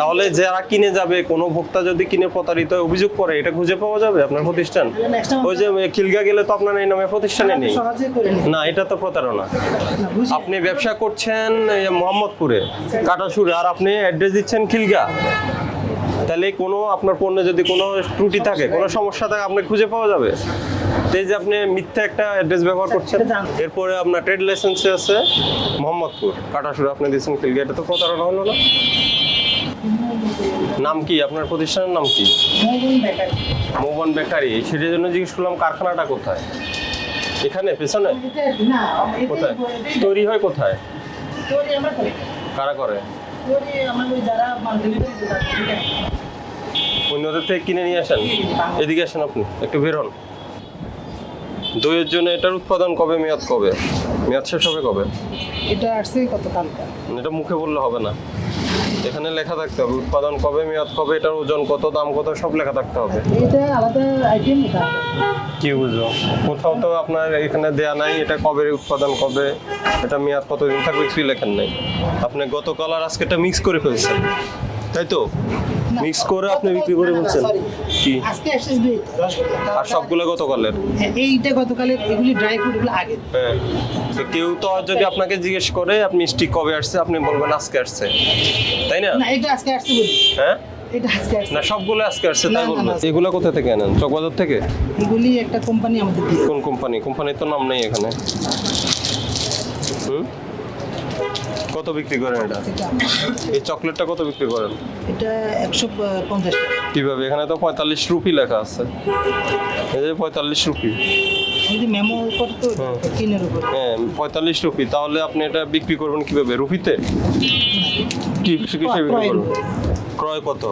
তাহলে যারা কিনে যাবে কোনো ভোক্তা যদি কিনে প্রতারিত হয়ে অভিযোগ করে এটা খুঁজে পাওয়া যাবে আপনার প্রতিষ্ঠান? ওই যে খিলগা গেলে তো আপনার এই নামে প্রতিষ্ঠানে নেই। করে নিন। না এটা তো প্রতারণা। আপনি ব্যবসা করছেন মোহাম্মদপুরে কাটাসুরে আর আপনি অ্যাড্রেস দিচ্ছেন খিলগা। তাহলে কোনো আপনার পণ্যে যদি কোনো ত্রুটি থাকে কোনো সমস্যা থাকে আপনি খুঁজে পাওয়া যাবে। তো এই যে আপনি মিথ্যা একটা অ্যাড্রেস ব্যবহার করছেন এরপরে আপনার ট্রেড লাইসেন্সে আছে মোহাম্মদপুর কাটাসুরে আপনি দিচ্ছেন খিলগা এটা তো প্রতারণা হলো না। নাম কি? আপনার প্রতিষ্ঠানের নাম কি? বেকার। মোহন বেকারি। সেটার জন্য জিজ্ঞেস করলাম কারখানাটা কোথায়? এখানে পেছনে? কোথায়? তৈরি হয় কোথায়? করি। কারা অন্যদের থেকে কিনে নিয়ে আসেন? এদিকে আসেন আপনি একটু বেরোন। দইয়ের জন্য এটার উৎপাদন কবে মেয়াদ কবে? মেয়াদ শেষ হবে কবে? এটা আসছে কত কালকা এটা মুখে বললে হবে না। এখানে লেখা থাকতে হবে উৎপাদন কবে মেয়াদ কবে এটার ওজন কত দাম কত সব লেখা থাকতে হবে। এটা আলাদা আইটেম কি বুঝো কোথাও তো আপনার এখানে দেয়া নাই এটা কবে উৎপাদন কবে এটা মেয়াদ কতদিন থাকবে কিছুই লেখেন নাই। আপনি গতকাল আর আজকে এটা মিক্স করে ফেলছেন তাই তো? মিক্স করে আপনি বিক্রি করে বলছেন? কি? আজকে এসেস দুই। আর সবগুলো গতকালের এইটা গতকালের এগুলি ড্রাই ফ্রুট এগুলো আগে। হ্যাঁ। তো কেউ তো যদি আপনাকে জিজ্ঞেস করে আপনি মিষ্টি কবে আসছে আপনি বলবেন আজকে আসছে। তাই না? না এটা আজকে আসছে বলি। হ্যাঁ? না সবগুলো আজকে আসছে তাই এগুলো কোথা থেকে আনেন? চকবাজার থেকে? এগুলি একটা কোম্পানি আমাদের কোন কোম্পানি কোম্পানির তো নাম নেই এখানে। হুম? কত বিক্রি করেন এটা? এই চকলেটটা কত বিক্রি করেন? এটা একশো পঞ্চাশ টাকা। কীভাবে? এখানে তো পঁয়তাল্লিশ রুপি লেখা আছে। এই যে পঁয়তাল্লিশ রুপি। মেমো। উপর হ্যাঁ পঁয়তাল্লিশ রুপি। তাহলে আপনি এটা বিক্রি করবেন কীভাবে? রুপিতে? কি কিসে বিক্রি ক্রয় করবেন? ক্রয় কত?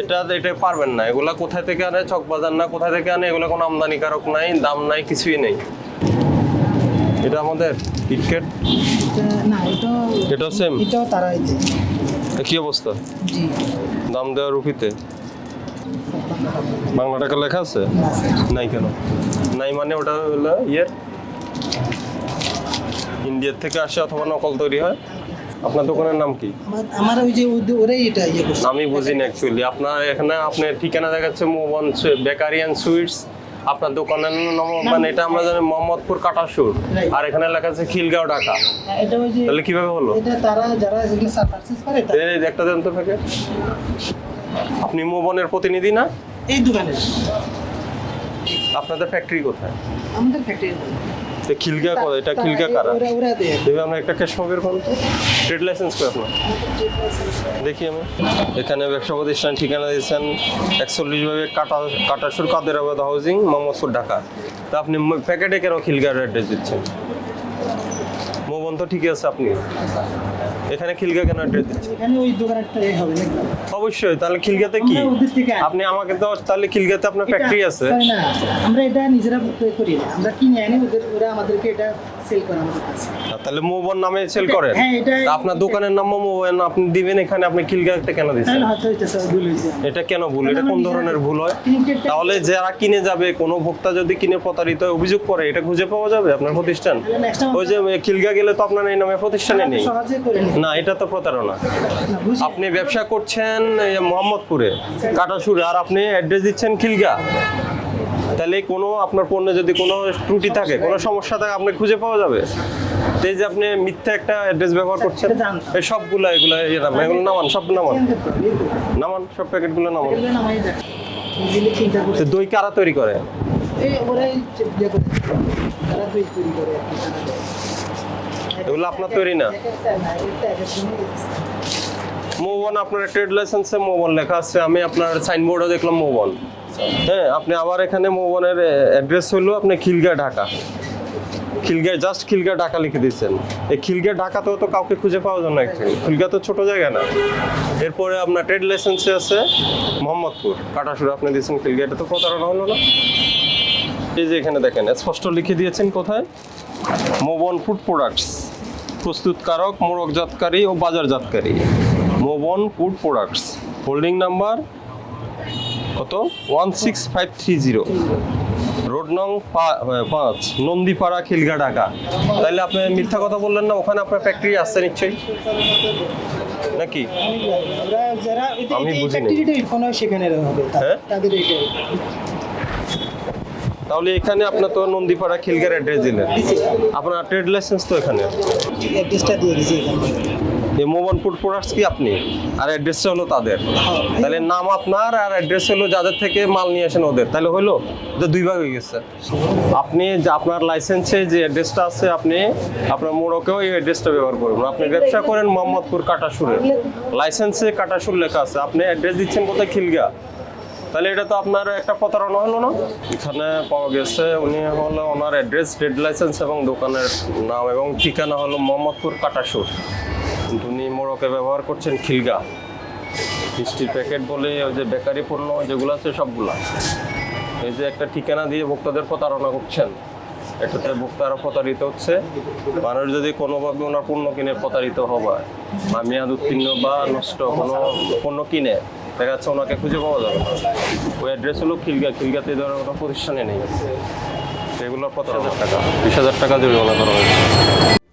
এটা এটা পারবেন না। এগুলা কোথায় থেকে আনে? চকবাজার না? কোথায় থেকে আনে? এগুলো কোনো আমদানিকারক নাই দাম নাই কিছুই নেই। এটা আমাদের কিটকেট এটা না এটা এটাও সেম এটাও তারাই দেয়। কি অবস্থা? জি। দাম দেওয়া রুপিতে? বাংলা টাকা লেখা আছে? নাই কেন? নাই মানে ওটা হলো ইয়ের? ইন্ডিয়ার থেকে আসে অথবা নকল তৈরি হয়? আপনার দোকানের নাম কি? আমার ওই যে ওরাই এটা ইয়ে করছে। আমি বুঝিনি অ্যাকচুয়ালি আপনার এখানে আপনার ঠিকানা দেখাচ্ছে মোহন বেকারি অ্যান্ড সুইটস আপনার দোকানের নাম মানে এটা আমরা জানি মোহাম্মদপুর কাটাসুর আর এখানে লেখা আছে খিলগাঁও ঢাকা। হ্যাঁ, তাহলে কীভাবে হলো? এটা তারা যারা করে একটা জানতে থাকে আপনি মোবনের প্রতিনিধি না? এই দোকানের। আপনাদের ফ্যাক্টরি কোথায়? আমাদের ফ্যাক্টরি খিলগা কোথায় এটা খিলগা কারা? দেবে আমরা একটা ক্যাশ বের করুন তো ট্রেড লাইসেন্স করে আপনার। দেখি আমি। এখানে ব্যবসা প্রতিষ্ঠান ঠিকানা দিয়েছেন একচল্লিশ ভাবে কাটা কাটাসুর কাদেরাবাদ হাউজিং মোহাম্মদপুর ঢাকা। তা আপনি প্যাকেটে কেন খিলগার অ্যাড্রেস দিচ্ছেন? মোবন তো ঠিকই আছে আপনি। এখানে খিলগা কেন অ্যাড্রেস দিচ্ছেন? এখানে ওই দোকানটা এই হবে নাকি অবশ্যই তাহলে খিলগাতে কি। আপনি আমাকে তো তাহলে খিলগাতে আপনার ফ্যাক্টরি আছে। না, আমরা এটা নিজেরা করি আমরা কিনে আনি ওদের ওরা আমাদেরকে এটা সেল করে আমাদের কাছে। তাহলে মোবন নামে সেল করেন? হ্যাঁ, এটা- আপনার দোকানের নাম মোবন আপনি দিবেন এখানে আপনি খিলগাতে কেন দিচ্ছেন? হয়তো এটা স্যার ভুল হয়েছে। এটা কেন ভুল? এটা কোন ধরনের ভুল হয়? তাহলে যারা কিনে যাবে কোনো ভোক্তা যদি কিনে প্রতারিত হয়ে অভিযোগ করে এটা খুঁজে পাওয়া যাবে আপনার প্রতিষ্ঠান? ওই যে খিলগা গেলে তো আপনার এই নামে প্রতিষ্ঠানে নেই। না এটা তো প্রতারণা। আপনি ব্যবসা করছেন মোহাম্মদপুরে কাটাসুরে আর আপনি অ্যাড্রেস দিচ্ছেন খিলগা তাহলে কোনো আপনার পণ্যে যদি কোনো ত্রুটি থাকে কোনো সমস্যা থাকে আপনি খুঁজে পাওয়া যাবে এই যে আপনি মিথ্যা একটা অ্যাড্রেস ব্যবহার করছেন। এই সবগুলো এগুলো ইয়ে এগুলো নামান সব নামান নামান সব প্যাকেটগুলো নামান দই কারা তৈরি করে ইয়ে। এগুলো আপনার তৈরি না মোবন আপনার ট্রেড লাইসেন্সে মোবন লেখা আছে। আমি আপনার সাইনবোর্ডে দেখলাম মোবন হ্যাঁ আপনি আবার এখানে মোবনের অ্যাড্রেস হলো আপনি খিলগা ঢাকা। খিলগা জাস্ট খিলগা ঢাকা লিখে দিচ্ছেন এই খিলগা ঢাকাতেও তো কাউকে খুঁজে পাওয়া যায় না অ্যাকচুয়ালি খিলগা তো ছোট জায়গা না। এরপরে আপনার ট্রেড লাইসেন্সে আছে মোহাম্মদপুর, কাটাসুর। আপনি দিয়েছেন খিলগা এটা তো প্রতারণা হলো না। এই যে এখানে দেখেন, স্পষ্ট লিখে দিয়েছেন কোথায়? মোবন ফুড প্রোডাক্টস প্রস্তুতকারক মোড়কজাতকারী ও বাজারজাতকারী। Moban food products. Holding number কত? One six five three zero road নং পাঁচ, নন্দীপাড়া, খিলগা, ঢাকা। তাহলে আপনি মিথ্যা কথা বললেন না, ওখানে আপনার ফ্যাক্টরি আসছে নিশ্চয়ই? নাকি? আমি বুঝিনি। হ্যাঁ? তাহলে এখানে আপনার তো নন্দীপাড়া, খিলগার অ্যাড্রেস দিলেন। আপনার ট্রেড লাইসেন্স তো এখানে। অ্যাড্রেসটা দিয়ে দিছি এখানে। এই মোবানপুর প্রোডাক্টস কি আপনি? আর অ্যাড্রেসটা হলো তাদের। তাহলে নাম আপনার আর অ্যাড্রেস হলো যাদের থেকে মাল নিয়ে আসেন ওদের। তাহলে হলো তো দুই ভাগ হয়ে গেছে। আপনি যে আপনার লাইসেন্সে যে অ্যাড্রেসটা আছে আপনি, আপনার মোড়কেও এই অ্যাড্রেসটা ব্যবহার করবেন আপনি ব্যবসা করেন মোহাম্মদপুর কাটাসুরের। লাইসেন্সে কাটাসুর লেখা আছে। আপনি অ্যাড্রেস দিচ্ছেন কোথায়? খিলগা। তাহলে এটা তো আপনার একটা প্রতারণা হলো না? এখানে পাওয়া গেছে, উনি হলো ওনার অ্যাড্রেস ট্রেড লাইসেন্স এবং দোকানের নাম এবং ঠিকানা হলো মোহাম্মদপুর কাটাসুর। উনি মোড়কে ব্যবহার করছেন খিলগা। মিষ্টির প্যাকেট বলে ওই যে বেকারি পণ্য যেগুলো আছে সবগুলা। এই যে একটা ঠিকানা দিয়ে ভোক্তাদের প্রতারণা করছেন। এটাতে ভোক্তারা প্রতারিত হচ্ছে। মানুষ যদি কোনোভাবে ওনার পণ্য কিনে প্রতারিত হবে বা মেয়াদ উত্তীর্ণ বা নষ্ট কোনো পণ্য কিনে, দেখা যাচ্ছে ওনাকে খুঁজে পাওয়া যাবে না। ওই অ্যাড্রেস হলো খিলগা। খিলগাতে ধরনের কোনো প্রতিষ্ঠানে নেই। সেগুলোর পঁচিশ হাজার টাকা। বিশ হাজার টাকা জরিমানা করা হয়েছে।